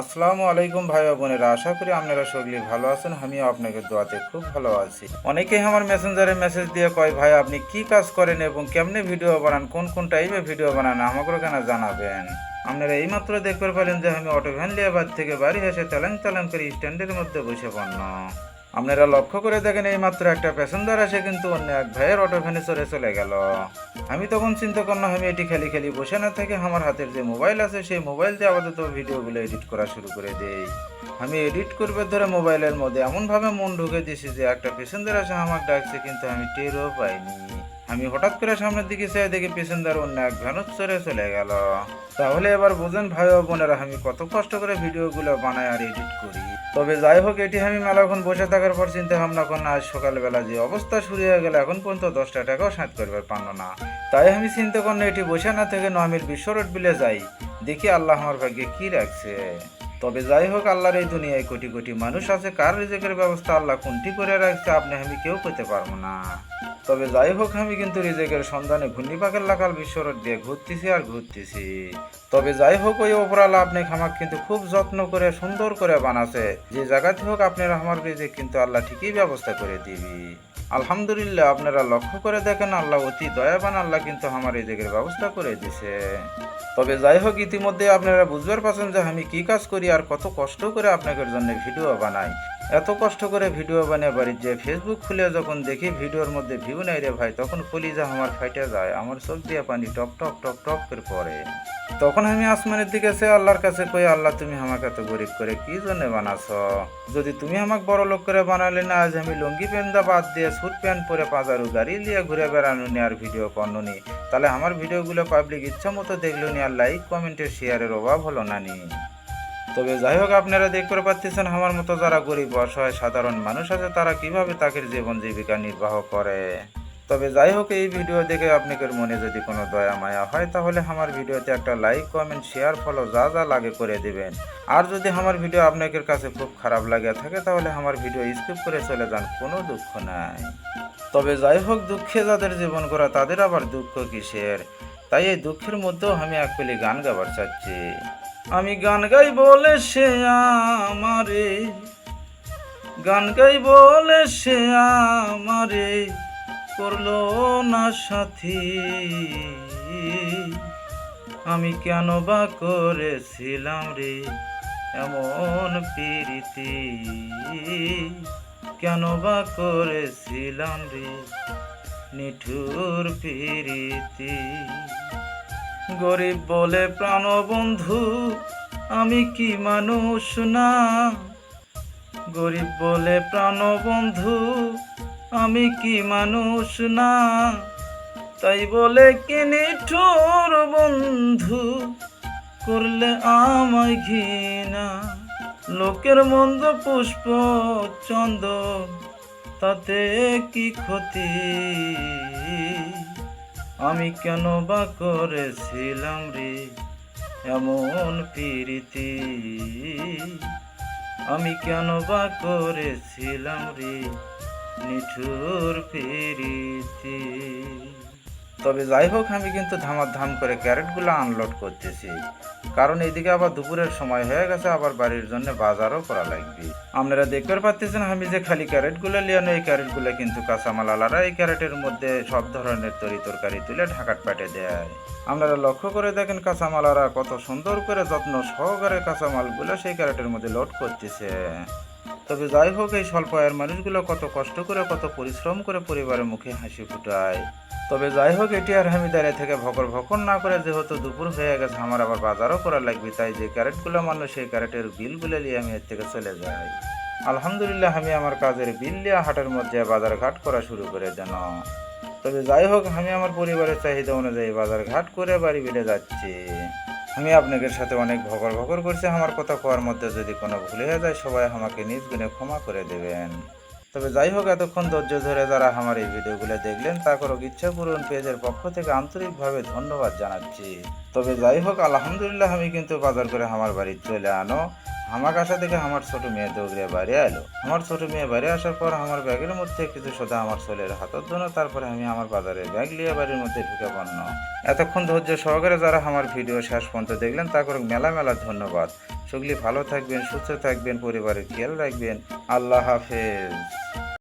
আসসালামু আলাইকুম ভাই বোনেরা, আশা করি আপনারা সকলে ভালো আছেন, আমিও আপনাকে দোয়াতে খুব ভালো আছি। অনেকেই আমার মেসেঞ্জারে মেসেজ দিয়ে কয়, ভাই, আপনি কি কাজ করেন এবং কেমনে ভিডিও বানান, কোন কোন টাইপের ভিডিও বানান আমাকে কেন জানাবেন? আপনারা এইমাত্র দেখতে পারেন যে আমি অটো ভ্যান লিয়ে বাদ থেকে বাড়ি এসে তেলেন তেলেন করে স্ট্যান্ডের মধ্যে বসে পড়ল আপনারা লক্ষ্য করে দেখেন এই মাত্র একটা প্যাসেঞ্জার আসে কিন্তু অন্য এক ভাইয়ের অটো ভ্যানে চড়ে চলে গেল। আমি তখন চিন্তা করলাম, আমি এটি খালি খালি বসে না থেকে আমার হাতের যে মোবাইল আছে, সেই মোবাইল দিয়ে আপাতত ভিডিওগুলো এডিট করা শুরু করে দেই। আমি এডিট করবে ধরে মোবাইলের মধ্যে এমনভাবে মন ঢুকে দিয়েছি যে একটা প্যাসেঞ্জার আসে আমার ডাকছে, কিন্তু আমি টেরও পাইনি। আমি হঠাৎ করে সামনের দিকে চেয়ে দেখি পেসেঞ্জার অন্য এক ভ্যানত চড়ে চলে গেল। তাহলে এবার বুঝেন ভাই ও বোনেরা, আমি কত কষ্ট করে ভিডিওগুলো বানাই আর এডিট করি। তবে যাই হোক, এটি আমি মেলাক্ষণ বসে থাকার পর চিন্তা ভাবনা করলাম, আজ সকালবেলা যে অবস্থা শুরু হয়ে গেল, এখন পর্যন্ত দশটা টাকাও সাঁত করবে পারল না। তাই আমি চিন্তা করলাম, এটি বসে না থেকে নমির বিশ্ব রোড বিলে যাই, দেখি আল্লাহ আমার ভাগ্যে কি রাখছে। তবে যাই হোক, আল্লাহর এই দুনিয়ায় কোটি কোটি মানুষ আছে, কার রিজেকের ব্যবস্থা আল্লাহ কোনটি করে রাখছে, আপনি আমি কেউ করতে পারব না। তবে যাই হোক, আমি কিন্তু রিজেকের সন্ধানে ঘূর্ণি পাকের লাকাল বিশ্বরত দিয়ে ঘুরতেছি আর ঘুরতেছি। তবে যাই হোক, ওই ওপরালা আপনি খামাক কিন্তু খুব যত্ন করে, সুন্দর করে বানাছে। যে জায়গাতে হোক, আপনারা আমার রিজেক কিন্তু আল্লাহ ঠিকই ব্যবস্থা করে দিবি। আলহামদুলিল্লাহ, আপনারা লক্ষ্য করে দেখেন আল্লাহ অতি দয়াবান, আল্লাহ কিন্তু আমার এই দিকের ব্যবস্থা করে দিছে তবে যাই হোক, ইতিমধ্যে আপনারা বুঝবার পারছেন যে আমি কি কাজ করি আর কত কষ্ট করে আপনাদের জন্য ভিডিও বানাই। এত কষ্ট করে ভিডিও বানিয়ে বাড়ির যে ফেসবুক খুলে যখন দেখি, ভিডিওর মধ্যে ভিউ নাই রে ভাই, তখন কলিজা আমার ফাইটে যায়, আমার চোখ দিয়ে পানি টপ টপ টপ টপ করে পড়ে। তখন আমি আসমানের দিকে সে আল্লাহর কাছে কই, আল্লাহ, তুমি আমাকে এত গরিব করে কি জন্য বানাছ? যদি তুমি আমাকে বড় লোক করে বানালে না, আজ আমি লুঙ্গি প্যান্টটা বাদ দিয়ে স্যুট প্যান্ট পরে পাজারু গাড়ি নিয়ে ঘুরে বেড়ানো নি আর ভিডিও করনো নি। তাহলে আমার ভিডিওগুলো পাবলিক ইচ্ছা মতো দেখল নি আর লাইক কমেন্টের শেয়ারের অভাব হলো না নি। তবে যাই হোক, আপনারা দেখতে পাচ্ছেন, আমার মতো যারা গরিব অসহায় সাধারণ মানুষ আছে, তারা কীভাবে তাদের জীবন জীবিকা নির্বাহ করে? তবে যাই হোক, এই ভিডিও দেখে আপনাদের মনে যদি কোনো দয়া, মায়া হয়, তাহলে আমার ভিডিওতে একটা লাইক কমেন্ট শেয়ার ফলো যা যা লাগে করে দিবেন। আর যদি আমার ভিডিও আপনাদের কাছে খুব খারাপ লাগে থাকে, তাহলে আমার ভিডিও স্কিপ করে চলে যান, কোনো দুঃখ নাই। তবে যাই হোক, দুঃখে যাদের জীবন করা তাদের আবার দুঃখ কিসের? তাই এই দুঃখের মধ্যেও আমি একগুলি গান গাবার চাচ্ছি। আমি গান গাই বলে সে আমারে। গান গাই বলে সে আমারে। করল না সাথী। আমি কেন বা করেছিলাম রে এমন প্রীতি? কেন বা করেছিলাম রে নিঠুর প্রীতি? গরিব বলে প্রাণবন্ধু, আমি কি মানুষ না? গরিব বলে প্রাণবন্ধু, আমি কি মানুষ না? তাই বলে কি নিঠুর বন্ধু, করলে আমায় ঘৃণা। লোকের মন্দ পুষ্প চন্দ, তাতে কি ক্ষতি? আমি কেন বা করেছিলাম রে? এমন প্রীতি। আমি কেন বা করেছিলাম রে? নিঠুর প্রীতি। তবে যাই হোক, আমি কিন্তু ধামাধাম করে ক্যারেটগুলো আনলোড করতেছি। কারণ এদিকে আবার দুপুরের সময় হয়ে গেছে, আবার বাড়ির জন্য বাজারও করা লাগবে। আপনারা দেখতে পাচ্ছেন আমি যে খালি ক্যারেটগুলো লিয়ানো এই ক্যারেটগুলো কিন্তু কাঁচামাল আলারা এই ক্যারেটের মধ্যে সব ধরনের তরি তরকারি তুলে ঢাকাট পাটে দেয়। আপনারা লক্ষ্য করে দেখেন কাঁচামালারা কত সুন্দর করে যত্ন সহকারে কাঁচামালগুলো সেই ক্যারেটের মধ্যে লোড করতেছে। তবে যাই হোক, এই স্বল্প আয়ের মানুষগুলো কত কষ্ট করে, কত পরিশ্রম করে পরিবারের মুখে হাসি ফুটায়। তবে যাই হোক, এটি আর আমি দাঁড়িয়ে থেকে ভকর ভকর না করে যেহেতু দুপুর হয়ে গেছে, আমার আবার বাজারও করা লাগবে, তাই যে ক্যারেটগুলো মানলো সেই ক্যারেটের বিলগুলো নিয়ে আমি এর থেকে চলে যাই। আলহামদুলিল্লাহ, আমি আমার কাজের বিল নিয়ে হাটের মধ্যে বাজার ঘাট করা শুরু করে যেন তবে যাই হোক, আমি আমার পরিবারের চাহিদা অনুযায়ী বাজার ঘাট করে বাড়ি বেড়ে যাচ্ছি। আমি আপনাদের সাথে অনেক ভকর ভগর করছি। আমার কথা কোয়ার মধ্যে যদি কোনো ভুল হয়ে যায়, সবাই আমাকে নিজ গুণে ক্ষমা করে দেবেন। তবে যাই হোক, এতক্ষণ ধৈর্য ধরে যারা আমার এই ভিডিওগুলো দেখলেন, তা করুক, ইচ্ছা পূরণ পেজের পক্ষ থেকে আন্তরিকভাবে ধন্যবাদ জানাচ্ছি। তবে যাই হোক, আলহামদুলিল্লাহ, আমি কিন্তু বাজার করে আমার বাড়ি চলে আনো। আমার কাছে দেখে আমার ছোট মেয়ে দৌড়ে বাড়ি এলো। আমার ছোট মেয়ে বাড়ি আসার পর আমার ব্যাগের মধ্যে কিছু সোদা আমার ছেলের হাতের জন্য তারপরে আমি আমার বাজারের ব্যাগ নিয়ে বাড়ির মধ্যে ঢুকে পড়ল এতক্ষণ ধৈর্য সহকারে যারা আমার ভিডিও শেষ পর্যন্ত দেখলেন, তা করে মেলা মেলা ধন্যবাদ। সেগুলি ভালো থাকবেন, সুস্থ থাকবেন, পরিবারের খেয়াল রাখবেন। আল্লাহ হাফেজ।